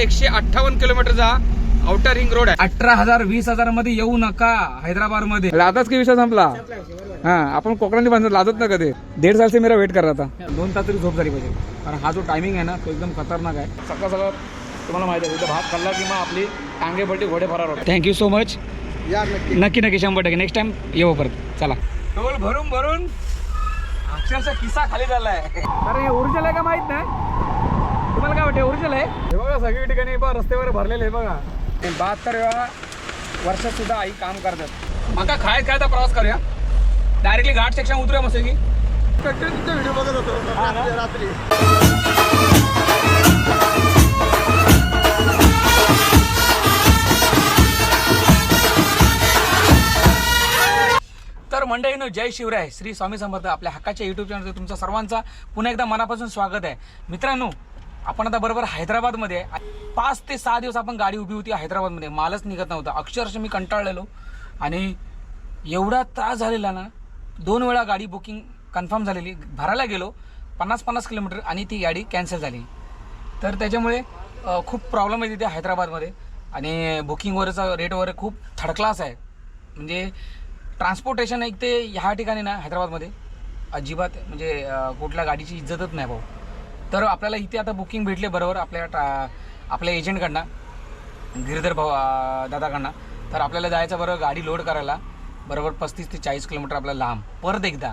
एकशे अठ्ठावन्न किलोमीटरचा आउटर रिंग रोड आहे. अठरा हजार वीस हजारमध्ये येऊ नका हैदराबादमध्ये लादाच की विषय संपला? हा आपण कोकणाने बांधत लादत ना कधी दीड तास से मेरा वेट कर रहा था. दोन तास तरी झोप झाली पाहिजे. कारण हा जो टायमिंग आहे ना तो एकदम खतरनाक आहे. सकाळ सकाळ तुम्हाला माहिती आहे इथं भात खाल्ला की मग आपली टांगे बलटी घोडे फरार होते थँक्यू सो मच या नक्की. नक्की नक्की शंभर टक्के. नेक्स्ट टाइम येऊ परत. चला. टोल भरून भरून अक्षरशः किस्सा खाली झालाय. अरे हे ओरिजिनल आहे का माहीत नाही? तुम्हाला काय वाटते ओरिजिनल आहे? हे बघा सगळी ठिकाणी बघा रस्त्यावर भरलेले आहे बघा. ते बहात्तर वेळा वर्षात सुद्धा आई काम करतात. मका खायत खायचा प्रवास करूया. डायरेक्टली घाट सेक्शन उतरूया मस्त की कंटिन्यू तुमचा व्हिडिओ बघत होतो ना? रात्री तर मंडळीनो जय शिवराय. श्री स्वामी समर्थ आपल्या हक्काच्या युट्यूब चॅनलवर तुमचं सर्वांचा पुन्हा एकदा मनापासून स्वागत आहे. मित्रांनो आपण आता बरोबर हैदराबादमध्ये आहे. पाच ते सहा दिवस आपण गाडी उभी होती हैदराबादमध्ये. मालच निघत नव्हता. अक्षरशः मी कंटाळलेलो. आणि एवढा त्रास झालेला ना दोन वेळा गाडी बुकिंग कन्फर्म झालेली. भरायला गेलो पन्नास पन्नास किलोमीटर आणि ती गाडी कॅन्सल झाली. तर त्याच्यामुळे खूप प्रॉब्लेम आहे तिथे हैदराबादमध्ये. आणि बुकिंगवरचा रेट वगैरे खूप थर्ड क्लास आहे. म्हणजे ट्रान्सपोर्टेशन एक ते ह्या ठिकाणी ना हैदराबादमध्ये अजिबात म्हणजे कुठल्या गाडीची इज्जतच नाही भाऊ. तर आपल्याला इथे आता बुकिंग भेटले बरोबर आपल्या टा आपल्या एजंटकडनं गिरधर भाऊ दादाकडनं. तर आपल्याला जायचं बरोबर गाडी लोड करायला. बरोबर पस्तीस ते चाळीस किलोमीटर आपल्याला लांब. परत एकदा.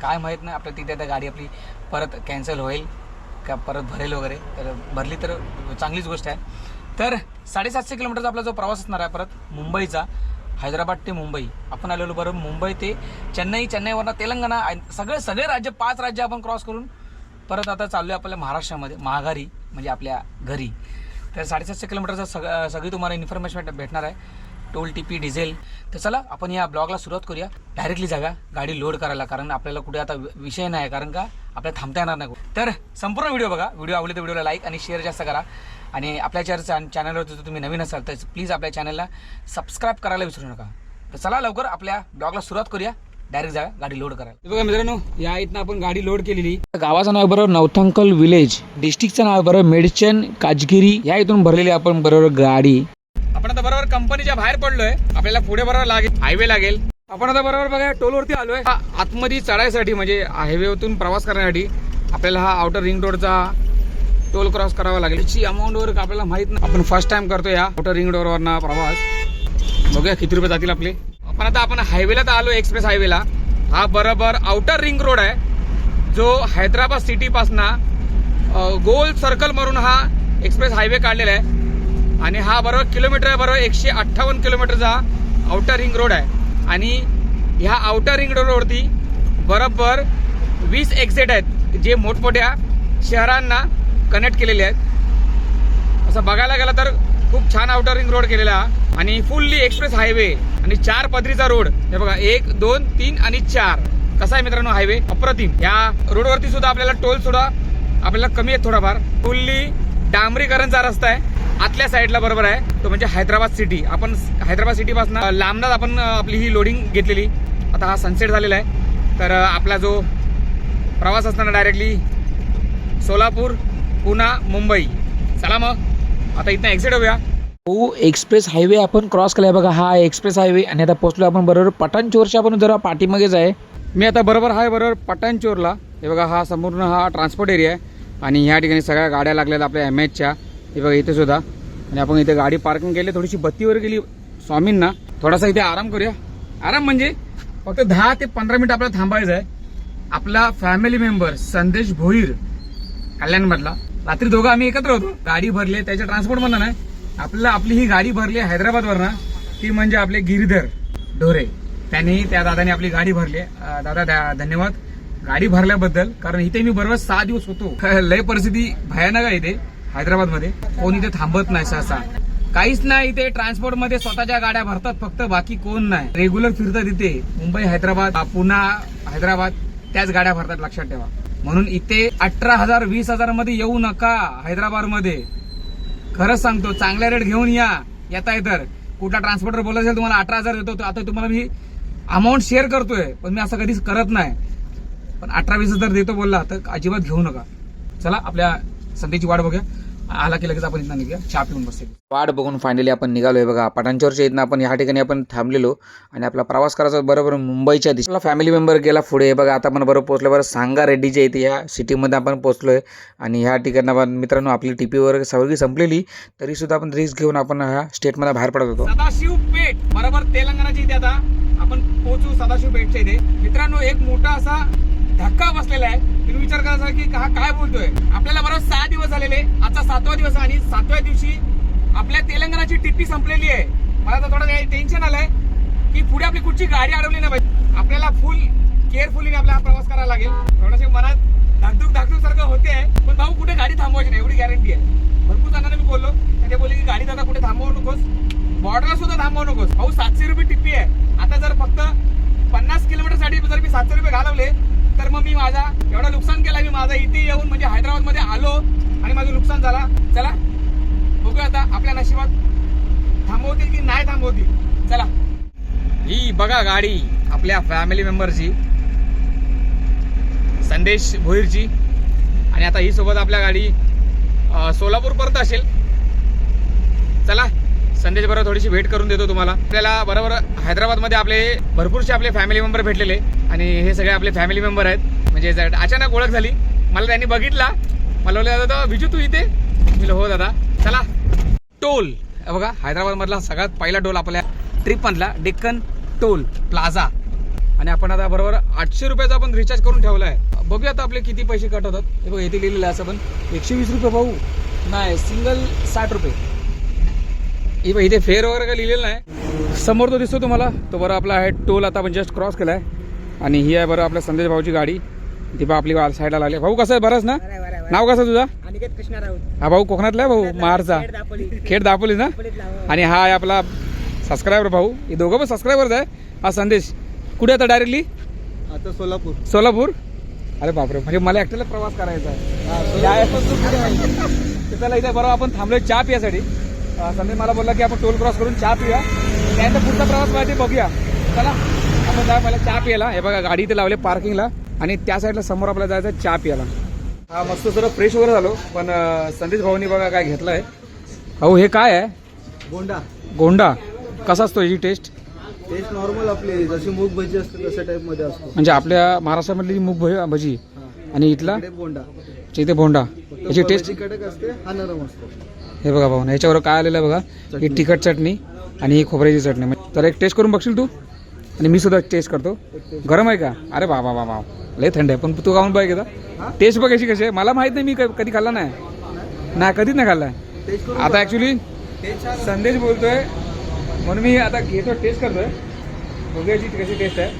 काय माहीत नाही आपल्या तिथे आता गाडी आपली परत कॅन्सल होईल का परत भरेल वगैरे. तर भरली तर चांगलीच गोष्ट आहे. तर साडेसातशे किलोमीटरचा आपला जो प्रवास असणार आहे परत मुंबईचा हैदराबाद ते मुंबई. आपण आलेलो बरोबर मुंबई ते चेन्नई. चेन्नईवरनं तेलंगणा. आणि सगळे सगळे राज्य पाच राज्य आपण क्रॉस करून परत आता चाललो आहे आपल्या महाराष्ट्रामध्ये महागारी म्हणजे आपल्या घरी. तर साडेसातशे किलोमीटरचा सग सगळी तुम्हाला इन्फॉर्मेशन भेटणार आहे. टोल टिपी डिझेल. तर चला आपण या ब्लॉगला सुरुवात करूया. डायरेक्टली जागा गाडी लोड करायला कारण आपल्याला कुठे आता विषय नाही कारण का आपल्याला थांबता येणार नाही. कुठे. तर संपूर्ण व्हिडिओ बघा. व्हिडिओ आवडले तर व्हिडिओला लाईक आणि शेअर जास्त करा. आणि आपल्या चॅनल चॅनलवर जर तुम्ही नवीन असाल तर प्लीज आपल्या चॅनलला सबस्क्राईब करायला विसरू नका. तर चला लवकर आपल्या ब्लॉगला सुरुवात करूया. डायरेक्ट जागा गाडी लोड करायला. बघा मित्रांनो या इथनं आपण गाडी लोड केलेली. गावाचं नाव बरोबर नवथंकल विलेज. डिस्ट्रिक्टचं नाव बरोबर मेडचन काजगिरी. या इथून भरलेली आपण बरोबर गाडी. आपण आता बरोबर कंपनीच्या बाहेर पडलोय. आपल्याला पुढे बरोबर लागेल हायवे लागेल. आपण आता बरोबर बघा टोलवरती आलोय. हा आतमध्ये चढायसाठी म्हणजे हायवेतून प्रवास करण्यासाठी आपल्याला हा आउटर रिंग रोडचा टोल क्रॉस करावा लागेल. याची अमाऊंट वर आपल्याला माहीत नाही. आपण फर्स्ट टाइम करतोय या आउटर रिंग रोडवरना प्रवास. बघूया किती रुपये जातील आपले. पण आता आपण हायवेला तर आलो एक्सप्रेस हायवेला. हा बरोबर आउटर रिंग रोड आहे. जो हैदराबाद सिटीपासनं गोल सर्कल मारून हा एक्सप्रेस हायवे काढलेला आहे. आणि हा बरोबर किलोमीटर आहे बरोबर एकशे अठ्ठावन्न किलोमीटरचा आउटर रिंग रोड आहे. आणि ह्या आउटर रिंग रोडवरती बरोबर वीस एक्झिट आहेत जे मोठमोठ्या शहरांना कनेक्ट केलेले आहेत. असं बघायला गेलं तर खूप छान आउटर रिंग रोड केलेला. आणि फुल्ली एक्सप्रेस हायवे आणि चार पदरीचा रोड. हे बघा एक दोन तीन आणि चार. कसा आहे मित्रांनो हायवे अप्रतिम. या रोडवरती सुद्धा आपल्याला टोल सुद्धा आपल्याला कमी आहे थोडाफार. फुल्ली डांबरीकरणचा रस्ता आहे. आतल्या साईडला बरोबर आहे. तो म्हणजे हैदराबाद सिटी आपण हैदराबाद सिटीपासून लांबनाच आपण आपली ही लोडिंग घेतलेली. आता हा सनसेट झालेला आहे. तर आपला जो प्रवास असताना डायरेक्टली सोलापूर पुणा मुंबई. चला मग. आता इथनं एक्झिट होऊया. हो एक्सप्रेस हायवे आपण क्रॉस केलाय बघा. हा एक्सप्रेस हायवे आणि आता पोहोचलो आपण बरोबर पठाणचोरच्या आपण जरा पाठीमागेच आहे. मी आता बरोबर आहे बरोबर पठाणचोरला. हे बघा हा संपूर्ण हा ट्रान्सपोर्ट एरिया आहे. आणि ह्या ठिकाणी सगळ्या गाड्या लागल्या आपल्या एम एचच्या हे बघा इथे सुद्धा. आणि आपण इथे गाडी पार्किंग केली. थोडीशी बत्तीवर गेली स्वामींना. थोडासा इथे आराम करूया. आराम म्हणजे फक्त दहा ते पंधरा मिनिट आपल्याला थांबायचं आहे. आपला फॅमिली मेंबर संदेश भोईर कल्याणमधला. रात्री दोघं आम्ही एकत्र होतो. गाडी भरली आहे, त्याच्या ट्रान्सपोर्टमधला नाही. आपलं आपली ही गाडी भरली आहे हैदराबादवरनं ती म्हणजे आपले गिरीधर ढोरे. त्यांनी त्या दादाने आपली गाडी भरली दादा धन्यवाद. गाडी भरल्याबद्दल कारण इथे मी बरोबर सहा दिवस होतो. लय परिस्थिती भयानक आहे इथे हैदराबादमध्ये. कोण इथे थांबत नाही सहसा. काहीच नाही इथे ट्रान्सपोर्टमध्ये स्वतःच्या गाड्या भरतात फक्त बाकी कोण नाही. रेग्युलर फिरतात इथे मुंबई हैदराबाद पुणा हैदराबाद त्याच गाड्या भरतात लक्षात ठेवा. म्हणून इथे अठरा हजार वीस हजारमध्ये येऊ नका हैदराबादमध्ये खरंच सांगतो चांगल्या रेट घेऊन या. येता तर. कुठला ट्रान्सपोर्टर बोलत असेल तुम्हाला अठरा हजार देतो. तर आता तुम्हाला मी अमाऊंट शेअर करतोय पण मी असं कधीच करत नाही. पण अठरा वीस हजार देतो बोलला तर अजिबात घेऊ नका. चला आपल्या संधीची वाट बघूया. आला की लगेच आपण इथं निघूया. चहा पिऊन बसते वाट बघून फायनली आपण निघालोय बघा. पाटांच्यावरच्या इथनं आपण ह्या ठिकाणी आपण थांबलेलो आणि आपला प्रवास करायचा बरोबर मुंबईच्या दिशेला. फॅमिली मेंबर गेला पुढे. बघा आता आपण बरोबर पोहोचलो बरं. सांगा रेड्डीच्या इथे या सिटीमध्ये आपण पोहोचलोय. आणि ह्या ठिकाणी आपण मित्रांनो आपली टीपी वगैरे सगळी संपलेली. तरी सुद्धा आपण रिस्क घेऊन आपण ह्या स्टेटमध्ये बाहेर पडत होतो. सदाशिव पेठ. बरोबर तेलंगणाची इथे आता आपण पोहोचू सदाशिव पेठच्या इथे. मित्रांनो एक मोठा असा धक्का बसलेला आहे. तुम्ही विचार करायचा की हा काय बोलतोय? आपल्याला बरोबर सहा दिवस झालेले. आजचा सातवा दिवस आणि सातव्या दिवशी आपल्या तेलंगणाची टिप्पी संपलेली आहे. मला तर थोडं काही टेन्शन आलंय की पुढे आपली कुठची गाडी अडवली नाही पाहिजे. आपल्याला फुल केअरफुलीने आपला प्रवास करावा लागेल. थोडंसे मनात धाकधूक धाकधूक सारखं होते पण भाऊ कुठे गाडी थांबवायची नाही एवढी गॅरंटी आहे. भरपूर जणांना मी बोललो. ते बोलले की गाडी दादा कुठे थांबवू नकोस? बॉर्डरला सुद्धा थांबवू नकोस. भाऊ सातशे रुपये टिप्पी आहे. आता जर फक्त पन्नास किलोमीटरसाठी जर मी सातशे रुपये घालवले तर मग मी माझा एवढा नुकसान केला मी माझा. इथे येऊन म्हणजे हैदराबादमध्ये आलो आणि माझं नुकसान झाला. चला बघूया आता आपल्या नशिबात थांबवतील की नाही थांबवतील. चला. ही बघा गाडी आपल्या फॅमिली मेंबरची संदेश भोईरची. आणि आता ही सोबत आपल्या गाडी सोलापूर परत असेल. चला. संदेश बरोबर थोडीशी भेट करून देतो तुम्हाला. आपल्याला बरोबर हैदराबादमध्ये आपले भरपूरसे आपले फॅमिली मेंबर भेटलेले आणि हे सगळे आपले फॅमिली मेंबर आहेत. म्हणजे अचानक ओळख झाली मला त्यांनी बघितला. मला बोलले दादा विजू तू इथे? मी हो दादा. चला. टोल. बघा हैदराबादमधला सगळ्यात पहिला टोल आपल्या ट्रिपमधला डेक्कन टोल प्लाझा. आणि आपण आता बरोबर आठशे रुपयाचा आपण रिचार्ज करून ठेवला आहे बघूया आता आपले किती पैसे कट होतात. हे बघा इथे लिहिलेलं आहे असं पण. एकशे वीस रुपये भाऊ. नाही सिंगल साठ रुपये. इथे फेअर वगैरे काय लिहिलेलं नाही. समोर तो दिसतो तुम्हाला तो बरं आपला आहे टोल आता आपण जस्ट क्रॉस केला आहे आणि ही आहे बरं आपल्या संदेश भाऊची गाडी. ती बा आपली साईडला लागली. भाऊ कसं आहे? बरंच ना? नाव कसं तुझा? हा भाऊ कोकणातला आहे भाऊ? महारचा खेड दापोली. ना? आणि हा आहे आपला सबस्क्रायबर भाऊ. हे दोघं पण सबस्क्रायबरच आहे. हा संदेश. कुठे आता डायरेक्टली आता सोलापूर. सोलापूर? अरे बापरे म्हणजे मला एकट्याला प्रवास करायचा आहे. त्याला इथे बरोबर आपण थांबलोय चहा पियासाठी. अं, संदेश मला बोलला की आपण टोल क्रॉस करून चहा पिऊया. त्यानंतर पुढचा प्रवास माहिती बघूया. चला. आपण जाऊया मला चहा पियाला हे बघा गाडी इथे लावले पार्किंगला. आणि त्या साईडला समोर आपल्याला जायचं आहे चहा पियाला हा मस्त जरा फ्रेश वगैरे झालो. पण संदेश भाऊनी बघा काय घेतलंय. भाऊ हे काय आहे? गोंडा. गोंडा. कसा असतो याची टेस्ट टेस्ट नॉर्मल आपली. जशी मूग भजी असते तशा टाइपमध्ये असतो. म्हणजे आपल्या महाराष्ट्रामधली मूग भजी- आणि इथला? गोंडा. इथे भोंडा याची टेस्ट कडक असते हा नरम असतो. हे बघा भाऊ याच्यावर काय आलेलं आहे बघा ही तिखट चटणी आणि ही खोबऱ्याची चटणी. म्हणजे- तर एक टेस्ट करून बघशील तू? आणि मी सुद्धा टेस्ट करतो. गरम आहे का? अरे बाबा बाबा लय थंड आहे पण तू खाऊन बघ एकदा. टेस्ट बघ कशी कशी आहे. मला माहीत नाही मी क- कधी खाल्ला नाही. नाही कधीच नाही खाल्लाय टेस्ट करून आता ऍक्च्युली संदेश बोलतोय. म्हणून मी आता घेतो टेस्ट करतोय. बघूया याची कशी टेस्ट आहे.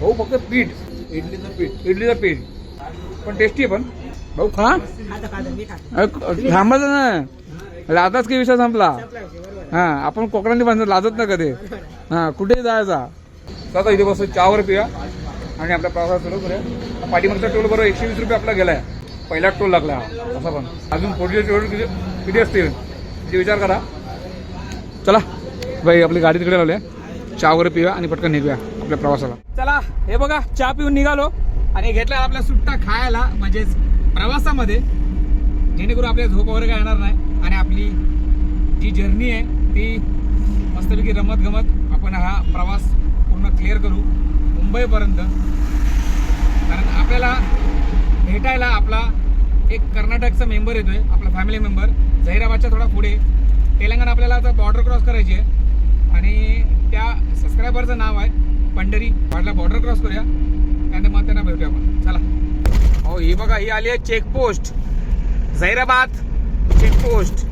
भाऊ फक्त पीठ. इडलीचं पीठ. इडलीचं पीठ. पण टेस्टी आहे पण. भाऊ खा. थांबायचं ना लाजाच की विषय संपला. हा आपण कोकणाने बांधत लाजत ना कधी. हा कुठे जायचा? तर आता इथे बसून चहावर पिया आणि आपला प्रवास सुरू करूया. पाठीमागचा टोल बरोबर एकशे वीस रुपये आपला गेलाय. पहिला टोल लागला. असं असा पण. अजून पुढचे टोल किती किती असतील? ते विचार करा. चला बाई आपली गाडी तिकडे लावली चहा वगैरे पिऊया आणि पटकन निघूया आपल्या प्रवासाला. चला हे बघा चहा पिऊन निघालो. आणि घेतला आपल्या सुट्टा खायला म्हणजेच प्रवासामध्ये. जेणेकरून आपल्या झोप वगैरे काय येणार नाही. आणि आपली जी जर्नी आहे ती मस्तपैकी रमत गमत आपण हा प्रवास पूर्ण क्लिअर करू मुंबईपर्यंत. कारण आपल्याला भेटायला आपला एक कर्नाटकचा मेंबर येतोय आपला फॅमिली मेंबर झैराबादच्या थोडा पुढे. तेलंगणा आपल्याला आता बॉर्डर क्रॉस करायची आहे. आणि त्या सबस्क्रायबरचं नाव आहे पंढरी. वाटला बॉर्डर क्रॉस करूया. त्यानंतर मग त्यांना भेटूया आपण. चला. हो ही बघा ही आली आहे चेकपोस्ट झैराबाद चेकपोस्ट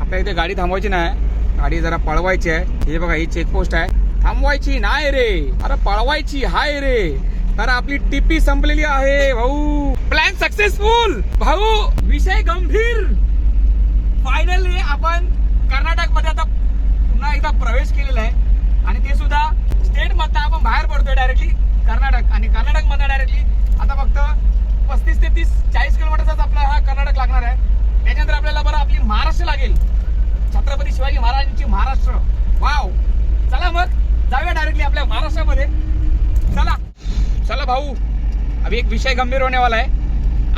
आपल्या इथे गाडी थांबवायची नाही. गाडी जरा पळवायची आहे. हे बघा ही चेकपोस्ट आहे. थांबवायची नाही रे. अरे पळवायची हाय रे. तर आपली टिपी संपलेली आहे भाऊ. प्लॅन सक्सेसफुल भाऊ विषय गंभीर. फायनली आपण कर्नाटकमध्ये आता पुन्हा एकदा प्रवेश केलेला आहे. आणि ते सुद्धा स्टेट मधनं आपण बाहेर पडतोय डायरेक्टली कर्नाटक. आणि कर्नाटक मधनं डायरेक्टली आता फक्त पस्तीस ते तीस चाळीस किलोमीटरचाच आपला हा कर्नाटक लागणार आहे. त्याच्यानंतर आपल्याला बरं आपली महाराष्ट्र लागेल. छत्रपती शिवाजी महाराजांची महाराष्ट्र. वाव. चला मग जाऊया डायरेक्टली आपल्या महाराष्ट्रामध्ये. चला. चला भाऊ. अभी एक विषय गंभीर होण्यावाला आहे.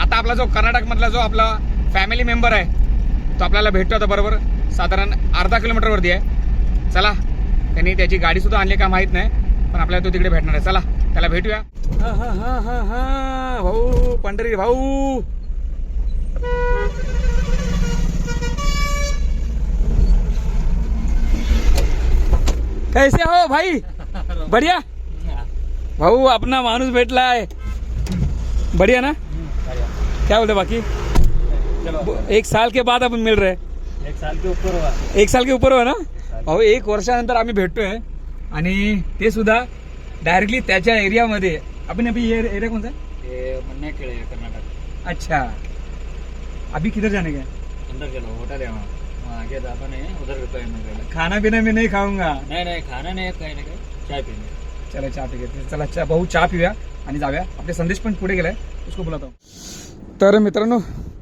आता आपला जो कर्नाटक मधला जो आपला फॅमिली मेंबर आहे तो आपल्याला भेटतो आता बरोबर. साधारण अर्धा किलोमीटरवरती आहे. चला. त्यांनी त्याची गाडी सुद्धा आणली का माहीत नाही पण आपल्याला तो तिकडे भेटणार आहे. चला. त्याला भेटूया. हा, हा, हा, हा, हा. भाऊ. पंढरी भाऊ. कैसे हो भाई? बढ़िया? भाऊ अपना माणूस भेटला है बढ़िया ना? क्या बोलते बाकी? एक साल के बाद आपण मिल रहे एक साल के ऊपर हुआ। एक साल के ऊपर हो ना? भाऊ एक वर्षानंतर आम्ही भेटतोय. आणि ते सुद्धा डायरेक्टली त्याच्या एरियामध्ये आपण एरिया है? ये मन्ना खेड़े कर्नाटक अच्छा. अभी किधर जाने का अंदर चलो होटल है वहाँ. वहाँ आगे ढाबा नहीं है उधर मिल रहा खाना पिना मी नाही खाऊंगा। नहीं नहीं खाना नहीं है कहीं ना कहीं चाय पीने. चला चहा पी घेते चला चहा भाऊ चहा पिऊया आणि जाऊया. आपले संदेश पण पुढे गेलाय उसको बोलातो तर मित्रांनो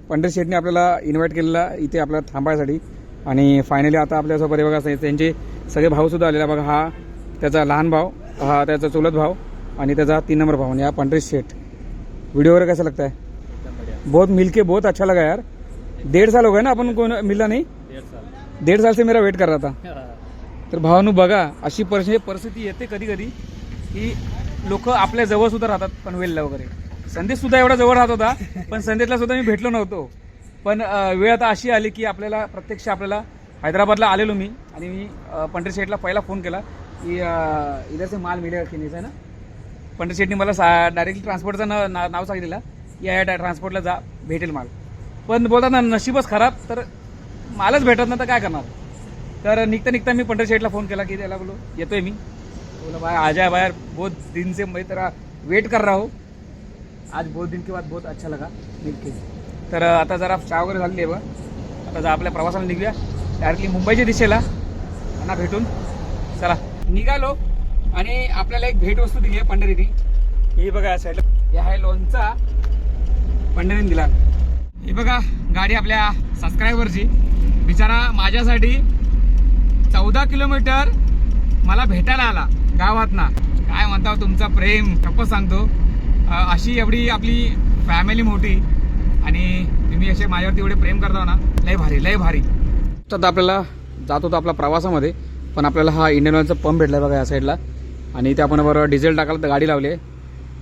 पंढरी शेटने आपल्याला इन्व्हाइट केलेला इथे आपल्याला थांबायसाठी. आणि फायनली आता आपल्यासोबत हे बघा त्यांचे सगळे भाऊ सुद्धा आलेला बघा हा त्याचा लहान भाऊ हा त्याचा चुलत भाव आणि त्याचा तीन नंबर भाऊ आणि हा पंढरी शेठ. वीडियो वगैरह कैसा लगता है? बहुत मिलके बहुत अच्छा लगा यार। डेढ़ साल हो गए ना अपन को मिला नहीं? डेढ़ साल। से मेरा वेट कर रहा था। तर भावानू बघा अशी परिस्थिती परिस्थिती येते कधी कधी की लोक आपल्या जवळ सुद्धा राहतात पनवेलला वगैरे. संदेश सुद्धा एवढा जवळ राहत होता पण संदेशला सुद्धा मी भेटलो नव्हतो. पण वेळ आता अशी आली की आपल्याला प्रत्यक्ष आपल्याला हैदराबादला आलेलो मी आणि मी पंढरी शेठला पहिला फोन केला की इधर से माल मिळेल की नाही आहे ना? पंढर शेट्टी मला सा डायरेक्टली ट्रान्सपोर्टचं ना, ना नाव सांगितलेलं. या या ट्रान्सपोर्टला जा भेटेल माल. पण बोलतात ना नशीबच खराब तर मालच भेटत ना तर काय करणार? तर निघता निघता मी पंढर शेठला फोन केला की त्याला बोलो येतोय मी. बोला बाय आजा बाहेर बहुत दिन से मैं म्हणजे तेरा वेट कर रहा हो. आज बहुत दिन के बाद बहुत अच्छा लगा निघते. तर आता जरा चहा वगैरे झालेली आहे बघ. आता जा आपल्या प्रवासाला निघूया. डायरेक्टली मुंबईच्या दिशेला त्यांना भेटून. चला निघालो. आणि आपल्याला एक भेटवस्तू दिली आहे पंढरीने. ही बघा साईडला हे आहे लोणचा. पंढरीने दिला. ही बघा गाडी आपल्या सबस्क्रायबरची बिचारा माझ्यासाठी चौदा किलोमीटर मला भेटायला आला गावात ना काय म्हणता हो तुमचा प्रेम? टप्प सांगतो. अशी एवढी आपली फॅमिली मोठी आणि तुम्ही असे माझ्यावरती एवढे प्रेम करता ना लय भारी लय भारी. तर आपल्याला जात होतो आपला प्रवासामध्ये पण आपल्याला हा इंडियन ऑइलचा पंप भेटला बघा या साईडला आणि इथे आपण बरोबर डिझेल टाकायला तर गाडी लावली आहे.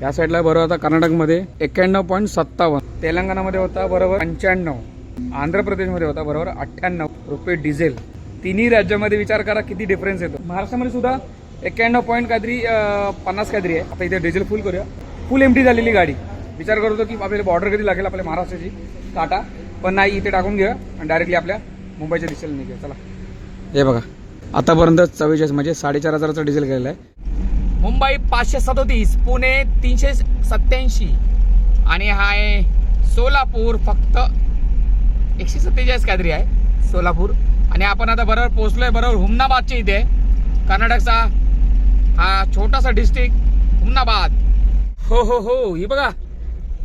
या साईडला बरोबर आता कर्नाटकमध्ये एक्क्याण्णव पॉईंट सत्तावन्न. तेलंगणामध्ये होता बरोबर पंच्याण्णव. आंध्र प्रदेशमध्ये होता बरोबर अठ्ठ्याण्णव रुपये डिझेल. तिन्ही राज्यामध्ये विचार करा किती डिफरन्स येतो. महाराष्ट्रामध्ये सुद्धा एक्क्याण्णव पॉईंट काहीतरी पन्नास काहीतरी आहे. आता इथे डिझेल फुल करूया. फुल एमटी झालेली गाडी. विचार करतो होतो की आपल्याला बॉर्डर कधी लागेल आपल्या महाराष्ट्राची? टाटा. पण नाही इथे टाकून घेऊया आणि डायरेक्टली आपल्या मुंबईच्या दिशेला निघूया. चला. हे बघा. आतापर्यंत चव्वेचाळीस म्हणजे साडेचार हजाराचं डिझेल गेलेलं आहे. मुंबई पाचशे सदोतीस पुणे तीनशे सत्याऐंशी आणि हा आहे सोलापूर फक्त एकशे सत्तेचाळीस काहीतरी आहे सोलापूर. आणि आपण आता बरोबर पोहोचलोय बरोबर हुमनाबादच्या इथे. कर्नाटकचा हा छोटासा डिस्ट्रिक्ट हुमनाबाद. हो हो हो. ही बघा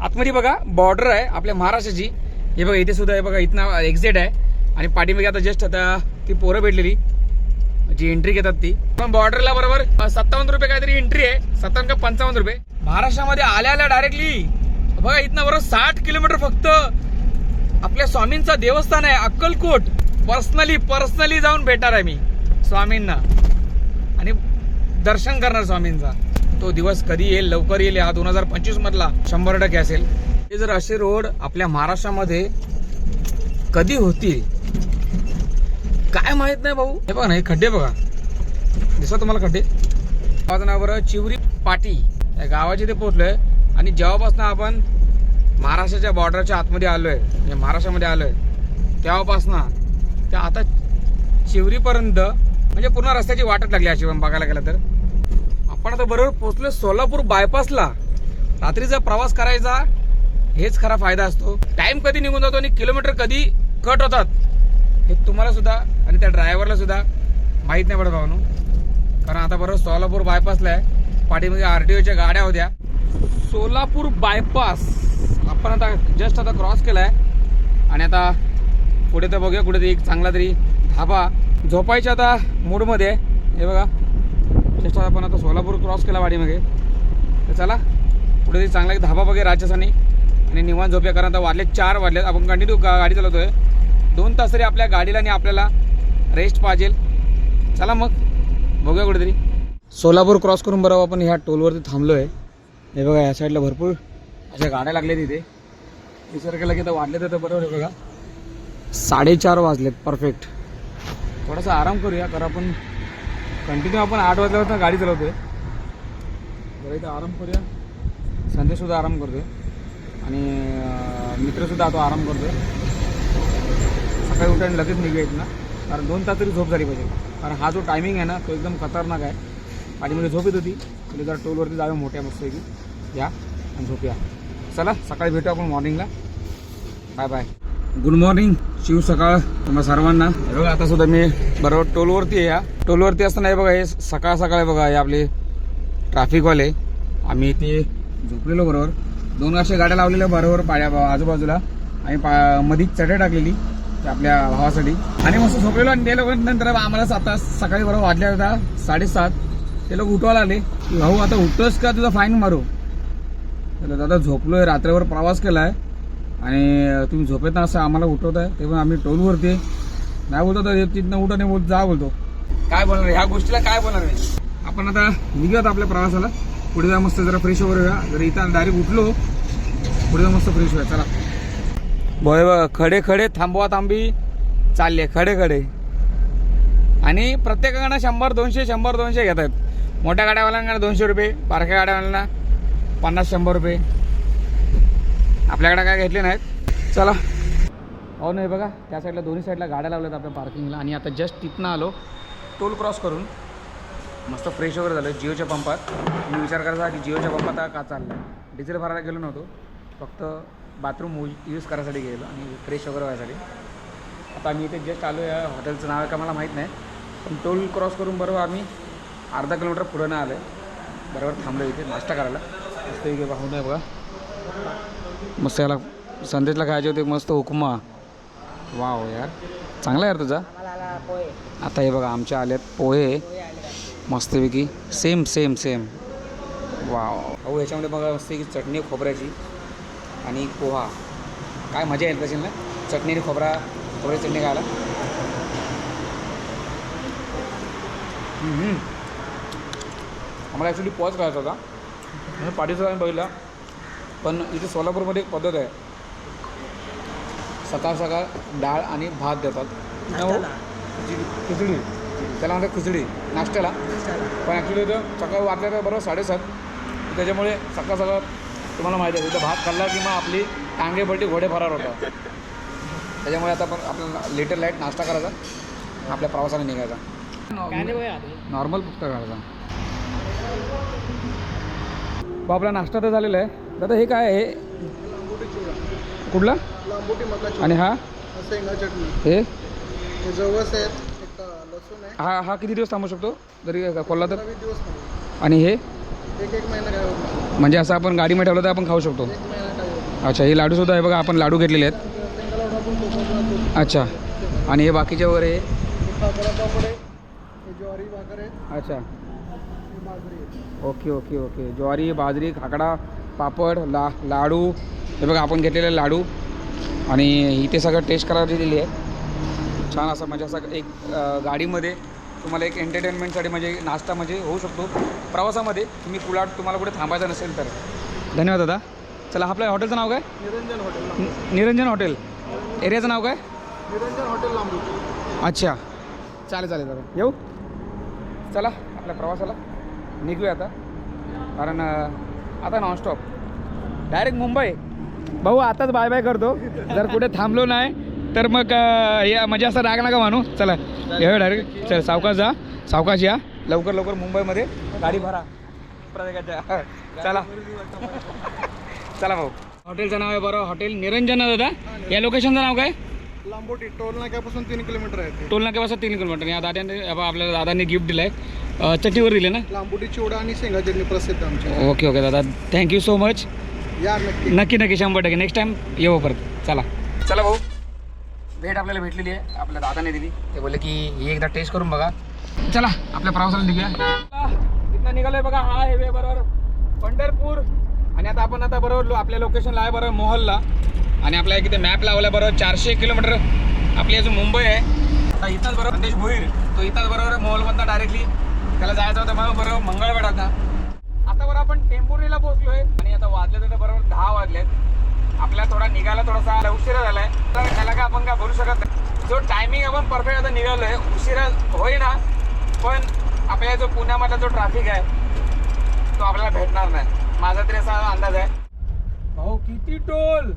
आतमध्ये बघा बॉर्डर आहे आपल्या महाराष्ट्राची. हे बघा इथे सुद्धा हे बघा इथनं एक्झिट आहे. आणि पाठीमागे आता जस्ट आता ती पोरं भेटलेली. जी एंट्री घेतात ती. पण बॉर्डरला बरोबर सत्तावन्न रुपये काहीतरी एंट्री आहे. सत्तावन्न का पंचावन्न रुपये. महाराष्ट्रामध्ये आल्या आल्या डायरेक्टली बघा इथनं बरोबर साठ किलोमीटर फक्त. आपल्या स्वामींचं देवस्थान आहे अक्कलकोट. पर्सनली पर्सनली जाऊन भेटणार आहे मी स्वामींना. आणि दर्शन करणार स्वामींचा. तो दिवस कधी येईल लवकर येईल हा दोन हजार पंचवीस मधला शंभर टक्के असेल. हे जर असे रोड आपल्या महाराष्ट्रामध्ये कधी होतील काय माहीत नाही भाऊ. हे बघा ना हे खड्डे बघा. दिसत तुम्हाला खड्डे? गावाचं नाव बरं चिवरी पाटी या गावाच्या इथे पोहोचलोय. आणि जेव्हापासून आपण महाराष्ट्राच्या बॉर्डरच्या आतमध्ये आलोय म्हणजे महाराष्ट्रामध्ये आलोय तेव्हापासून त्या आता चिवरीपर्यंत म्हणजे पूर्ण रस्त्याची वाटत लागली अशी पण बघायला गेलं तर. आपण आता बरोबर पोहोचलोय सोलापूर बायपासला रात्रीचा प्रवास करायचा हेच खरा फायदा असतो. टाइम कधी निघून जातो आणि किलोमीटर कधी कट होतात? हे तुम्हाला सुद्धा आणि त्या ड्रायव्हरला सुद्धा माहीत नाही पडत भावनो. कारण आता बरोबर सोलापूर बायपासला आहे. पाठीमध्ये आर टी ओच्या गाड्या होत्या. सोलापूर बायपास आपण आता जस्ट आता क्रॉस केलाय. आणि आता पुढे तर बघूया कुठे एक चांगला तरी धाबा झोपायच्या आता मूडमध्ये आहे. हे बघा. जस्ट आपण आता सोलापूर क्रॉस केला वाडीमध्ये तर चला कुठेतरी चांगला एक धाबा बघे राजस्थानी. आणि निवांत झोपूया कारण आता वाजले चार वाजले. आपण कंटिन्यू गाडी चालवतोय. दोन तास तरी आपल्या गाडीला आणि आपल्याला रेस्ट पाहिजे चला मग. बघूया कुठेतरी. सोलापूर क्रॉस करून बरोबर आपण ह्या टोलवरती थांबलो आहे हे बघा या साईडला भरपूर अशा गाड्या लागल्या तिथे. विचार केला की तर वाढले तर बरोबर आहे बघा. साडेचार वाजलेत परफेक्ट थोडासा आराम करूया कारण आपण कंटिन्यू आपण आठ वाजल्यापासून गाडी चालवतोय. बरं इथं आराम करूया. संदेशसुद्धा आराम करतोय. आणि मित्रसुद्धा आता आराम करतोय. सकाळी उठून लगेच निघायचं ना. कारण दोन तास तरी झोप झाली पाहिजे. कारण हा जो टायमिंग आहे ना तो एकदम खतरनाक आहे. पाठीमध्ये झोप येत होती. म्हणजे जरा टोलवरती जाऊया मोठ्या मस्तपैकी. या आणि झोपूया चला सकाळी भेटू आपण मॉर्निंगला bye bye good morning Shiv सकाळ तुम्हा सर्वांना. बघा आता सुद्धा मी बरोबर टोलवरती आहे या टोलवरती असताना हे बघा हे सकाळ सकाळ आहे बघा हे आपले ट्रॅफिकवाले आम्ही इथे झोपलेलो बरोबर. दोन अशा गाड्या लावलेल्या बरोबर पाड्या आजूबाजूला. आणि पा मध्ये चटई टाकलेली आपल्या भावासाठी. आणि मस्त झोपलेलो आणि ते लोक नंतर आम्हाला सात सकाळी बरोबर वाजल्या होता साडेसात. ते लोक उठवायला आले. भाऊ आता उठतोस का? तुझा फाईन मारू. तर दादा झोपलोय. रात्रभर प्रवास केलाय. आणि तुम्ही झोपेत असं आम्हाला उठवताय. ते पण आम्ही टोलवरती नाही बोलतो तर तिथनं उठा नाही बोलतो जा बोलतो. काय बोलणार ह्या गोष्टीला काय बोलणार आहे? आपण आता निघूयात आपल्या प्रवासाला. पुढे जा मस्त जरा फ्रेश वगैरे जर इथं डायरेक्ट उठलो पुढे जा मस्त फ्रेश होऊया. चला. बघ खडे खडे थांबवा थांबी चालले खडे खडे. आणि प्रत्येकाकडनं शंभर दोनशे शंभर दोनशे घेत आहेत. मोठ्या गाड्यावाल्यांना दोनशे रुपये बारक्या गाड्यावाल्यांना पन्नास शंभर रुपये. आपल्याकडे काय घेतले नाहीत. चला. हो नाही बघा त्या साईडला दोन्ही साईडला गाड्या लावल्यात आपल्या पार्किंगला आणि आता जस्ट तिथनं आलो टोल क्रॉस करून. मस्त फ्रेश वगैरे झालं जिओच्या पंपात. मी विचार करायचा की जिओच्या पंपात का चाललं डिझेल भरायला गेलो नव्हतो. फक्त बाथरूम यूज करायसाठी गेलो आणि फ्रेश वगैरे व्हायसाठी. आता आम्ही इथे जस्ट आलो या हॉटेलचं नाव का मला माहीत नाही. पण टोल क्रॉस करून बरोबर आम्ही अर्धा किलोमीटर पुढं नाही आलो आहे बरोबर थांबलो इथे नाश्ता करायला. मस्त इथे पाहून आहे बघा. मस्त याला संदेशला खायचे होते मस्त उपमा. वाव यार. चांगला यार तुझा. आता हे बघा आमच्या आल्यात पोहे. मस्तपैकी सेम सेम सेम वाव. अहो याच्यामध्ये बघा मस्तपैकी चटणी खोबऱ्याची. आणि पोहा. काय मजा येईल तशी ना चटणी आणि खोबरा खोबऱ्याची चटणी खायला. आम्हाला ॲक्च्युली पॉज करायचा होता. म्हणून पाठीचा आम्ही बघितला. पण इथे सोलापूरमध्ये एक पद्धत आहे. सकाळ सकाळ डाळ आणि भात देतात. हो खिचडी त्याला म्हणतात खिचडी. नाश्त्याला. पण ॲक्च्युली इथं सकाळ वाटल्या तर बरोबर साडेसात. त्याच्यामुळे सकाळ सकाळ तुम्हाला माहिती आहे इथं भात खाल्ला की मग आपली टांगे पलटी घोडे फरार होतात. त्याच्यामुळे आता पण आपल्याला लेटर लाइट नाश्ता करायचा आपल्या प्रवासाने निघायचा. नॉर्मल फक्त करायचा बा आपला नाश्ता तर झालेला आहे. दादा हे काय आहे? कुठला? आणि हा? हे? हे जवस आहेत एक लसूण आहे. हा हा किती दिवस थांबू शकतो? जरी खोलला तर. आणि हे? एक एक महिना काय होत नाही. म्हणजे असं आपण गाडीमध्ये ठेवलं तर आपण खाऊ शकतो. एक महिना काय होत अच्छा हे लाडूसुद्धा आहे बघा आपण लाडू घेतलेले आहेत. लाडू आपण कोकणात जातो. अच्छा आणि हे बाकीचे वगैरे? हे पापड आहे हे ज्वारी भाकर आहे अच्छा. बाजरी आहे ओके ओके ओके. ज्वारी बाजरी खाकडा पापड ला लाडू. हे बघा आपण घेतलेले लाडू. आणि इथे सगळं टेस्ट करायला दिलेली आहे. छान असं म्हणजे असं एक गाडीमध्ये तुम्हाला एक एंटरटेनमेंटसाठी म्हणजे नाश्ता म्हणजे होऊ शकतो. प्रवासामध्ये तुम्ही कुलाट तुम्हाला कुठे थांबायचं नसेल तर. धन्यवाद दादा. चला आपल्या हॉटेलचं नाव काय? निरंजन हॉटेल. निरंजन हॉटेल. एरियाचं नाव काय? निरंजन हॉटेल अच्छा. चालेल चालेल दादा. येऊ. चला आपल्या प्रवासाला निघूया आता. कारण आता नॉनस्टॉप डायरेक्ट मुंबई. भाऊ आताच बाय बाय करतो. जर कुठे थांबलो नाही तर मग या म्हणजे असं राग नका मानू. चला येऊ डायरेक्ट चल सावकाश जा. सावकाश या. लवकर लवकर मुंबईमध्ये गाडी भरा. प्रत्येकाच्या. चला. चला भाऊ. हॉटेलचं नाव आहे बरं हॉटेल निरंजन दादा. या लोकेशनचं नाव काय? लांबोटी टोल नाक्यापासून तीन किलोमीटर आहे ते. टोल नाक्यापासून तीन किलोमीटर. या दादाने अब- आपल्याला दादाने गिफ्ट दिलं आहे चटणीवर दिले ना? लांबोटी चिवडा आणि शेंगा चटणी प्रसिद्ध आमची. ओके ओके दादा. थँक्यू सो मच या नक्की. नक्की नक्की शंभर टक्के. नेक्स्ट टाइम येऊ परत. चला. चला भाऊ. भेट आपल्याला भेटलेली आहे. आपल्या दादाने दिली. ते बोलले की ही एकदा टेस्ट करून बघा. चला आपल्या प्रवासाला निघूया. तिथनं निघालोय बघा हा हायवे बरोबर पंढरपूर. आणि आता आपण आता बरोबर आपल्या लोकेशनला आहे बरोबर मोहलला. आणि आपल्या इथे मॅप लावला बरोबर चारशे किलोमीटर आपली अजून मुंबई आहे. आता इथंच बरोबर संदेश भोईर. तो इथंच बरोबर मोलमधनं डायरेक्टली त्याला जायचं होतं मला बरोबर मंगळवेढ आता आता बरोबर आपण टेंपोरीला पोहोचलोय. आणि आता वाजले तर बरोबर दहा वाजलेत. आपल्या थोडा निघायला थोडासा उशिरा झालाय. तर त्याला काय आपण काय बोलू शकत नाही. जो टायमिंग आपण परफेक्ट आता निघालोय उशिरा होईना पण आपल्या जो पुण्यामधला जो ट्रॅफिक आहे तो आपल्याला भेटणार नाही. माझा तरी असा अंदाज आहे. भाऊ किती टोल?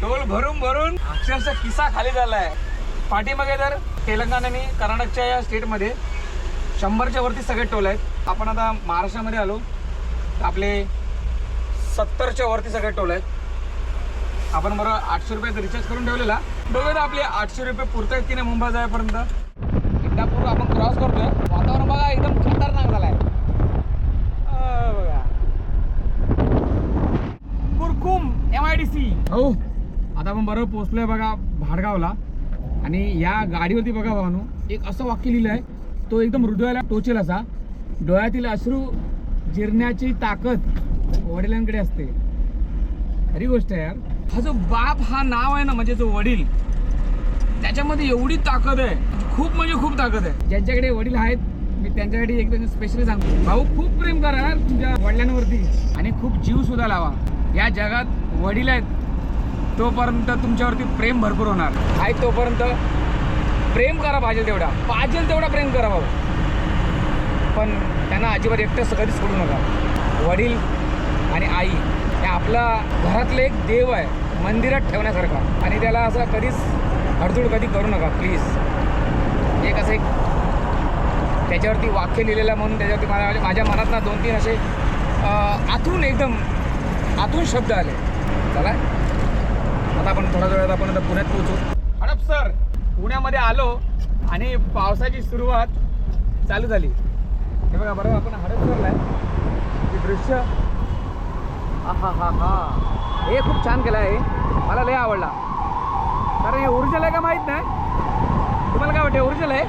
टोल भरून भरून अक्षरशः किस्सा खाली झालाय. पाठीमागे तर तेलंगणा आणि कर्नाटकच्या या स्टेटमध्ये शंभरच्या वरती सगळे टोल आहेत. आपण आता महाराष्ट्रामध्ये आलो. आपले सत्तरच्या वरती सगळे टोल आहेत. आपण बरं आठशे रुपयाचा रिचार्ज करून ठेवलेला. बघूया आपले आठशे रुपये पुरतायत की नाही मुंबई जायपर्यंत. पूर्व आपण क्रॉस करतोय. वातावरण बघा एकदम खतरनाक झालाय. अं, कुरकुम एम आय डी सी हो. आता आपण बरोबर पोहोचलोय बघा भाडगावला. आणि या गाडीवरती बघा भावानू एक असं वाक्य लिहिलं आहे. तो एकदम हृदयाला टोचेल असा. डोळ्यातील अश्रू जिरण्याची ताकद वडिलांकडे असते. खरी गोष्ट आहे यार. हा जो बाप हा नाव आहे ना म्हणजे जो वडील त्याच्यामध्ये एवढी ताकद आहे. खूप म्हणजे खूप ताकद आहे. ज्यांच्याकडे वडील आहेत मी त्यांच्याकडे एकदम स्पेशली सांगतो. भाऊ खूप प्रेम करा यार तुमच्या वडिलांवरती आणि खूप जीव सुद्धा लावा. या जगात वडील आहेत तोपर्यंत तुमच्यावरती प्रेम भरपूर होणार. आहे तोपर्यंत प्रेम करा पाहिजे तेवढा. पाहिजे तेवढा प्रेम करा भाऊ. पण त्यांना अजिबात एकटंच कधीच सोडू नका. वडील आणि आई हे आपला घरातलं एक देव आहे मंदिरात ठेवण्यासारखा. आणि त्याला असं कधीच हडधूड कधी करू नका प्लीज एक असं एक त्याच्यावरती वाक्य लिहिलेलं आहे म्हणून त्याच्यावरती मला म्हणजे माझ्या मनात ना दोन तीन असे आतून एकदम आतून शब्द आले. चला. आता आपण थोड्या वेळात आपण आता पुण्यात पोहोचू. हडप सर पुण्यामध्ये आलो आणि पावसाची सुरुवात चालू झाली. हे बघा बरोबर आपण हडप सरला आहे. दृश्य हा हा हा हा हे खूप छान केलं आहे. मला लय आवडला. कारण हे ओरिजिनल आहे का माहीत नाही? तुम्हाला काय वाटते ओरिजिनल आहे?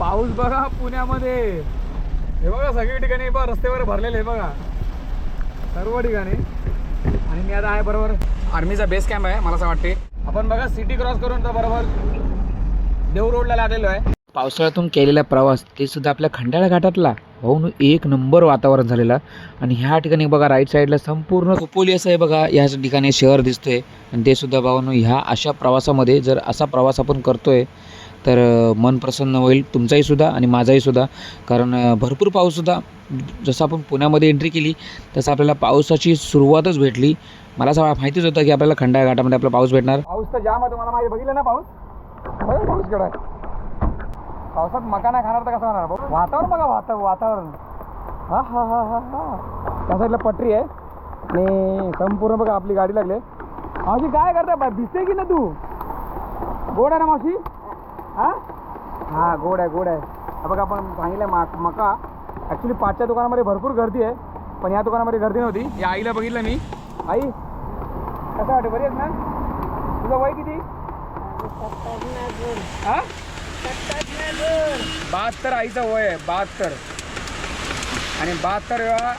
पाऊस बघा पुण्यामध्ये. हे बघा सगळी ठिकाणी बघा रस्त्यावर भरलेले आहे बघा. सर्व ठिकाणी. आणि मी आता आहे बरोबर आर्मीचा बेस कॅम्प आहे मला असं वाटते. आपण बघा सिटी क्रॉस करून तर बरोबर देव रोडला लागलेलो आहे. पावसाळ्यातून केलेला प्रवास ते सुद्धा आपल्या खंडाळा घाटातला. भाऊन एक नंबर वातावरण झालेला. आणि ह्या ठिकाणी बघा राईट साईडला संपूर्ण खोपोली असं आहे बघा ह्या ठिकाणी शहर दिसतोय. आणि ते सुद्धा ह्या अशा प्रवासामध्ये जर असा प्रवास आपण करतोय तर मन प्रसन्न होईल तुमचाही सुद्धा आणि माझाही सुद्धा. कारण भरपूर पाऊससुद्धा जसं आपण पुण्यामध्ये एंट्री केली तसं आपल्याला पावसाची सुरुवातच भेटली. मला असं माहितीच होतं की आपल्याला खंडाळा घाटामध्ये आपला पाऊस भेटणार. पाऊस तर जाम आहे तुम्हाला माहिती बघितलं ना पाऊस? पाऊस केवढा आहे. पावसात मका नाही खाणार तर कसं होणार? भाऊ? वातावरण बघा वाता वातावरण. हा हा हा हा हा. त्या साईडला पटरी आहे. आणि संपूर्ण बघा आपली गाडी लागली मावशी काय करता बा भिजते की ना तू? गोड आहे ना मावशी? हा? हा गोड आहे गोड आहे. हा बघा आपण सांगितलं मा मका. ॲक्च्युली पाचच्या दुकानामध्ये भरपूर गर्दी आहे. पण या दुकानामध्ये गर्दी नव्हती. या आईला बघितलं मी. आई कसं वाटतं बरी आहेस ना? तुझं वय किती? हा? बहात्तर आईचं वय आहे बहात्तर. आणि बहात्तर वेळा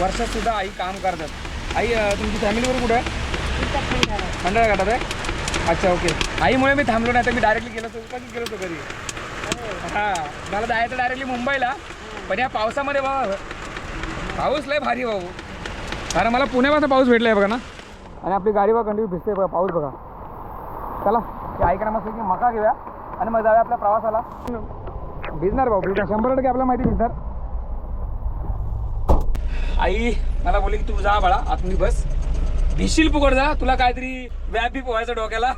वर्षातसुद्धा आई काम करतात. आई अं, तुमची फॅमिलीवर कुठं आहे? खंडाळा घाटात आहे? अच्छा ओके आईमुळे मी थांबलो नाही तर मी डायरेक्टली गेलो होतो. कधी गेलो होतो घरी. हां मला जायचं डायरेक्टली मुंबईला. पण या पावसामध्ये बाबा पाऊस लय भारी भाऊ. कारण मला पुण्यापासून पाऊस भेटला आहे बघा ना. आणि आपली गाडी बघा कंटिन्यू भिजते बघा पाऊस बघा. चला ते ऐकणं मस्त की मका घेऊया. आणि मग जाऊया आपल्या प्रवासाला. भिजणार भाऊ भिजणार. शंभर टक्के आपल्याला माहिती भिजणार. आई मला बोलली की तू जा बाळा आतमध्ये बस. भिशील पुकड जा तुला काहीतरी व्याप बी पोहायचं डोक्याला.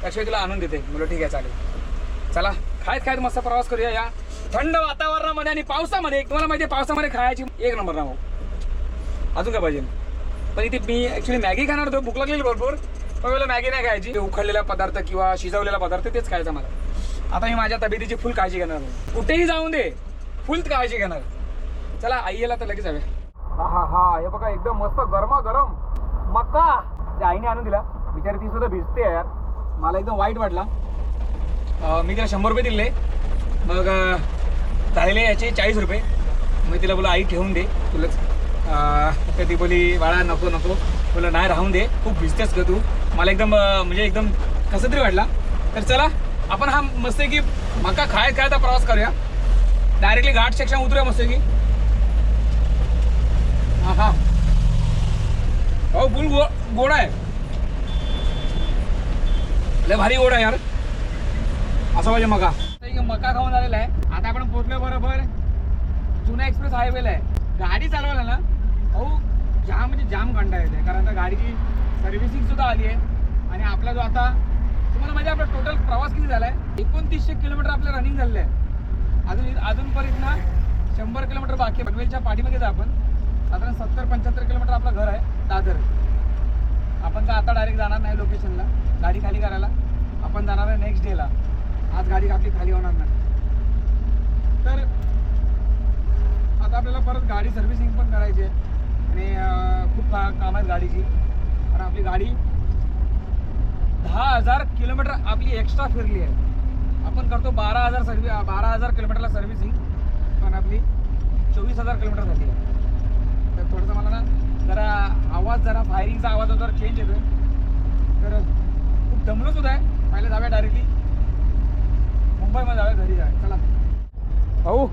त्याशिवाय तुला आणून देते? बोलो ठीक आहे चालेल. चला खायत खायत मस्त प्रवास करूया या. थंड वातावरणामध्ये आणि पावसामध्ये तुम्हाला माहिती आहे पावसामध्ये खायची एक नंबर ना भाऊ अजून काय पाहिजे? पण इथे मी ऍक्च्युली मॅगी खाणार होतो भूक लागलेली भरपूर. पण मला मॅगी नाही खायची. उखडलेला पदार्थ किंवा शिजवलेला पदार्थ तेच खायचा मला आता मी माझ्या तब्येतीची फुल काळजी घेणार कुठेही जाऊन दे फुल काळजी घेणार चला आई याला तर लगेच हवे. हा हा हा हे बघा एकदम मस्त गरमा गरम मका त्या आईने आणून दिला. बिचारी ती सुद्धा भिजते यार. मला एकदम वाईट वाटला. मी तिला शंभर रुपये दिले. मग झालेले याचे चाळीस रुपये. मग तिला बोला आई ठेवून दे. तुलाच तर ती बोली बाळा नको नको. बोला नाही राहून दे. खूप भिजतेस ग तू. मला एकदम म्हणजे एकदम कसं तरी वाटला. तर चला आपण हा मस्त की मका खाय खायचा प्रवास करूया. डायरेक्टली घाट सेक्शन उतरूया मस्त की हा हा हो फुल गो गोड आहे. लय भारी गोड आहे यार. असं पाहिजे मका. मका खाऊन आलेला आहे. आता आपण पोहोचलो बरोबर जुना एक्सप्रेस हायवेला आहे. गाडी चालवायला ना भाऊ जाम म्हणजे जाम कंटा येते कारण आता गाडीची सर्व्हिसिंग सुद्धा आली आहे. आणि आपला जो आता तुम्हाला माहिती आपला टोटल प्रवास किती झाला आहे एकोणतीसशे किलोमीटर आपलं रनिंग झालेलं आहे. अजून अजूनपर्यंत ना शंभर किलोमीटर बाकी पनवेलच्या पाठीमध्ये जा आपण. साधारण सत्तर पंच्याहत्तर किलोमीटर आपलं घर आहे दादर. आपण तर आता डायरेक्ट जाणार नाही लोकेशनला गाडी खाली करायला. आपण जाणार आहे नेक्स्ट डेला आज गाडी आपली खाली होणार नाही. तर आता आपल्याला परत गाडी सर्व्हिसिंग पण करायची आहे. आणि खूप का काम आहेत गाडीची. कारण आपली गाडी दहा हजार किलोमीटर आपली एक्स्ट्रा फिरली आहे. आपण करतो बारा हजार सर्व्हि बारा हजार किलोमीटरला सर्व्हिसिंग पण आपली चोवीस हजार किलोमीटर झाली आहे. तर थोडंसं मला ना जरा आवाज जरा फायरिंगचा आवाज जरा चेंज येतोय तर खूप दमलो सुद्धा आहे. पहिलं जाऊया डायरेक्टली मुंबईमध्ये जाऊया घरी जाय चला. भाऊ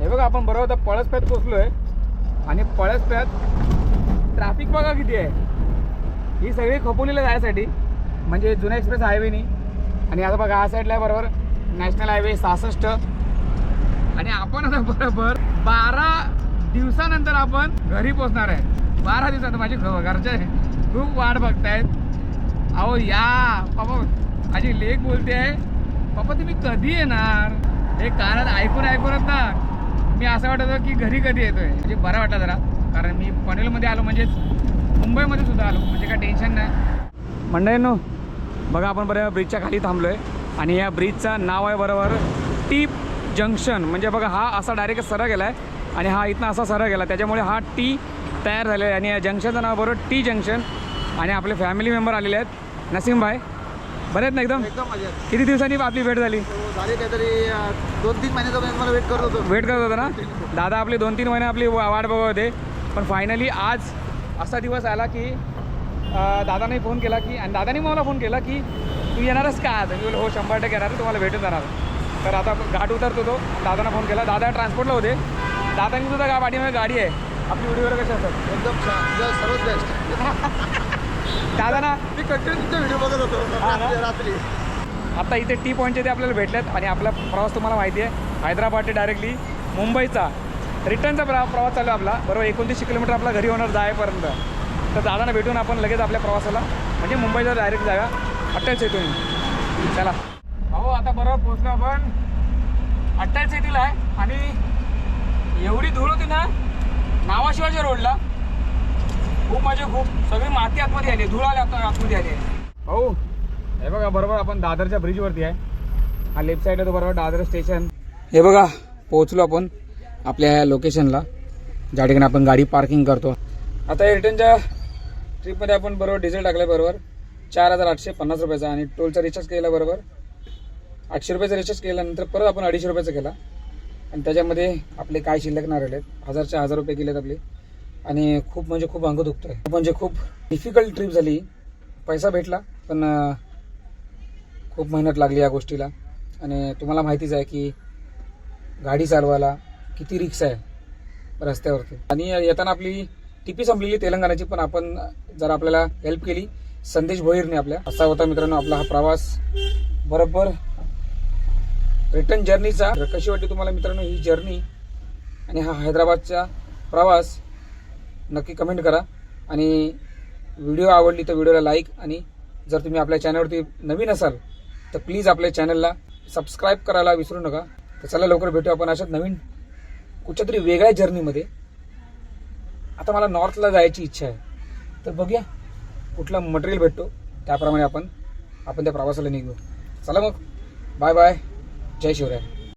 हे बघा आपण बरोबर तर पळसप्यात पोचलो आहे आणि पळसप्यात ट्रॅफिक बघा किती आहे. ही सगळी खपोलीला जायसाठी. म्हणजे जुना एक्सप्रेस हायवेनी आणि आता बघा हा साईडला आहे बरोबर नॅशनल हायवे सहासष्ट. आणि आपण आता बरोबर बारा दिवसानंतर आपण घरी पोचणार आहे. बारा दिवसात माझी घरचे खूप वाट बघतायत. अहो या पापा माझी लेख बोलते आहे. पापा तुम्ही कधी येणार? हे कारण ऐकून ऐकूनच ना मी असं वाटत होतं की घरी कधी येतोय. म्हणजे बरं वाटलं जरा कारण मी पनवेलमध्ये आलो म्हणजेच मुंबईमध्ये सुद्धा आलो. म्हणजे काय टेन्शन नाही. मंडळींनो बघा आपण बरं ब्रिजच्या खाली थांबलो आहे आणि या ब्रिजचं नाव आहे बरोबर टी जंक्शन. म्हणजे बघा हा असा डायरेक्ट सरळ गेला आहे आणि हा इथनं असा सरळ गेला त्याच्यामुळे हा टी तयार झालेला आहे. आणि या जंक्शनचं नाव बरोबर टी जंक्शन आणि आपले फॅमिली मेंबर आलेले आहेत. नसीम भाई बरे आहेत ना एकदम? किती दिवसांनी आपली भेट झाली? काहीतरी अं, दोन तीन महिन्याचा वेट करत होतो. वेट करत होता ना? दादा आपली दोन तीन महिने आपली वाट बघत होते. पण फायनली आज असा दिवस आला की दादाने फोन केला की आणि दादाने मला फोन केला की तू येणारच का आज मी हो शंभर टक्के येणार तुम्हाला भेटून जाणार तर आता घाट उतरतो तो. दादांना फोन केला. दादा ट्रान्सपोर्टला होते. दादांनी सुद्धा गा पाठीमध्ये गाडी आहे. आपली व्हिडिओ वगैरे कशी असतात? एकदम छान. सर्वात बेस्ट दादा मी कंटिन्यू तुमचा व्हिडिओ बघत होतो. ना? रात्री- आता इथे टी पॉईंटचे ते आपल्याला भेटल्यात आणि आपला प्रवास तुम्हाला माहिती आहे. हैदराबाद ते डायरेक्टली मुंबईचा. रिटर्नचा प्र प्रवास चालू आपला. बरोबर एकोणतीसशे किलोमीटर आपला घरी होणार जायपर्यंत. तर दादांना भेटून आपण लगेच आपल्या प्रवासाला म्हणजे मुंबईला डायरेक्ट जागा अठ्ठावीस येथून चला. अहो आता बरोबर पोचलो आपण. अठ्ठावीस येथील आहे. आणि एवढी धूळ होती ना नावाशिवाच्या रोडला. खूप म्हणजे खूप सगळी माती आतमध्ये आली धूळ आली आता आतमध्ये आली. भाऊ हे बघा बरोबर आपण दादरच्या ब्रिजवरती आहे. हा लेफ्ट साईडला तो बरोबर दादर स्टेशन हे बघा पोहोचलो आपण आपल्या ह्या लोकेशनला ज्या ठिकाणी आपण गाडी पार्किंग करतो. आता रिटर्नच्या ट्रिपमध्ये आपण बरोबर डिझेल टाकलं बरोबर. चार हजार आठशे पन्नास रुपयाचा आणि टोलचा रिचार्ज केला बरोबर. आठशे रुपयाचा रिचार्ज केल्यानंतर परत आपण अडीचशे रुपयाचा केला. आणि त्याच्यामध्ये आपले काय शिल्लक नाही राहिलेत हजारचे हजार रुपये केलेत आपले. आणि खूप म्हणजे खूप अंग दुखतोय. म्हणजे खूप डिफिकल्ट ट्रिप झाली पैसा भेटला पण खूप मेहनत लागली या गोष्टीला. आणि तुम्हाला माहितीच आहे की गाडी चालवायला किती रिक्स आहे रस्त्यावरती. आणि येताना आपली टिपी संपलेली तेलंगणाची पण आपण जर आपल्याला हेल्प केली संदेश भोईरने आपल्या. असा होता मित्रांनो आपला हा प्रवास. बरोबर. रिटर्न जर्नीचा कशी वाटली तुम्हाला मित्रांनो ही जर्नी आणि हा हैदराबादचा प्रवास? नक्की कमेंट करा. आणि व्हिडिओ आवडली तर व्हिडिओला लाईक आणि जर तुम्ही आपल्या चॅनलवरती नवीन असाल तर प्लीज आपल्या चॅनलला सबस्क्राईब करायला विसरू नका. तर चला लवकर भेटू आपण अशाच नवीन कुठच्या तरी वेगळ्या जर्नीमध्ये आता मला नॉर्थला जायची इच्छा आहे. तर बघूया कुठला मटेरियल भेटतो. त्याप्रमाणे आपण आपण त्या प्रवासाला निघू चला मग. बाय बाय जय शिवराय.